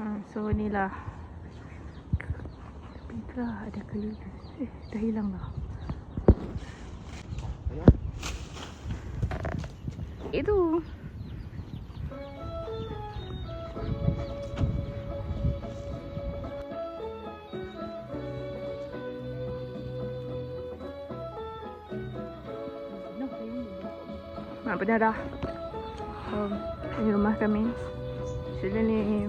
Ha, so ni lah. Tapi itulah ada kelul. Eh, dah hilang dah. Itu. Mak benar dah. Um, ini rumah kami. Sudah ni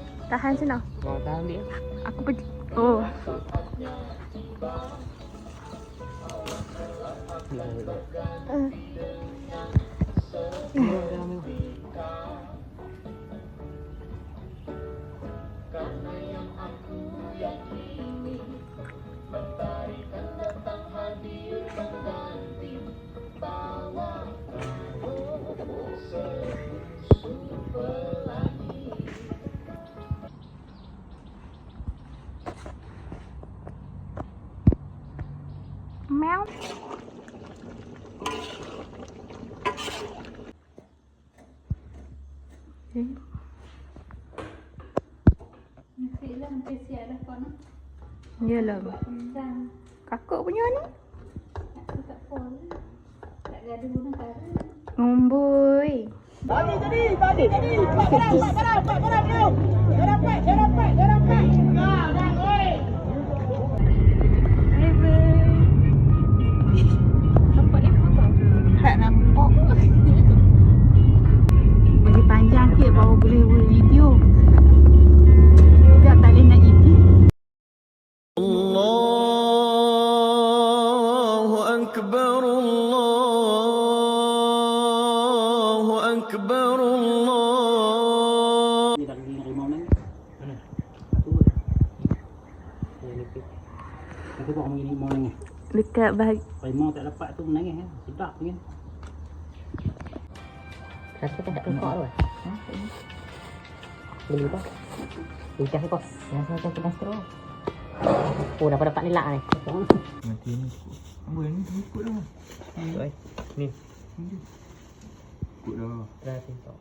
tahan sana. Mau tahan dia. Aku pergi. Oh, uh, meow. Kono. Yalah. Kakak punya ni. Ngomboi. Tadi tadi tadi tadi pak barang barang barang أكبر الله أكبر الله Ni dah pergi dengan rimau ni. Mana? Tu. Ya lepit. Nanti kau mengi rimau ni. Dekat bahag Rimau tak dapat tu menangis kan. Sedap ni. Rasa kan tak rokok tu. Ha? Beli apa? Lidah ni bos. Yang saya ủa nào đập đập bạn đi lạ này. Mà tiếng mới thấy cũ đâu. Đấy. Nhìn. Cũ đâu. Ra tin tỏ.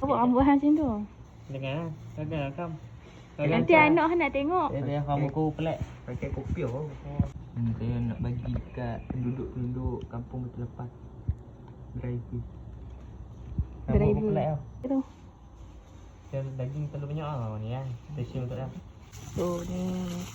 Có bọn bữa hai chín rồi. Được ngá, được ngá không? Lần tia nọ hay là tiếng ngộ. Đây đây hoa một cô pelek. Pakai cái kopi oh. Hmm, saya nak bagi kat penduduk-penduduk kampung terlepas. Drive. Drive. Itu. Daging terlalu banyak ah ni kan. Special untuk dah. So ni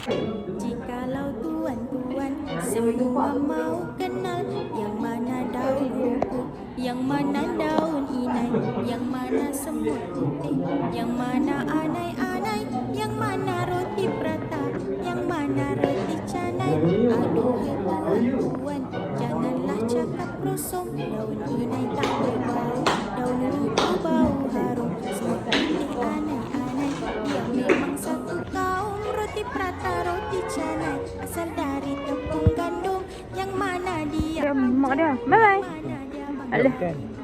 Jikalau tuan-tuan semua mau kenal Yang mana daun rumput, yang mana daun inai Yang mana semut putih, yang mana anai-anai Yang mana roti prata, yang mana roti canai. Aduhai tuan-tuan, janganlah cakap rosong Daun inai roti canai Asal dari tepung gandum Yang mana dia mak dia. Bye bye. Alah. Kan?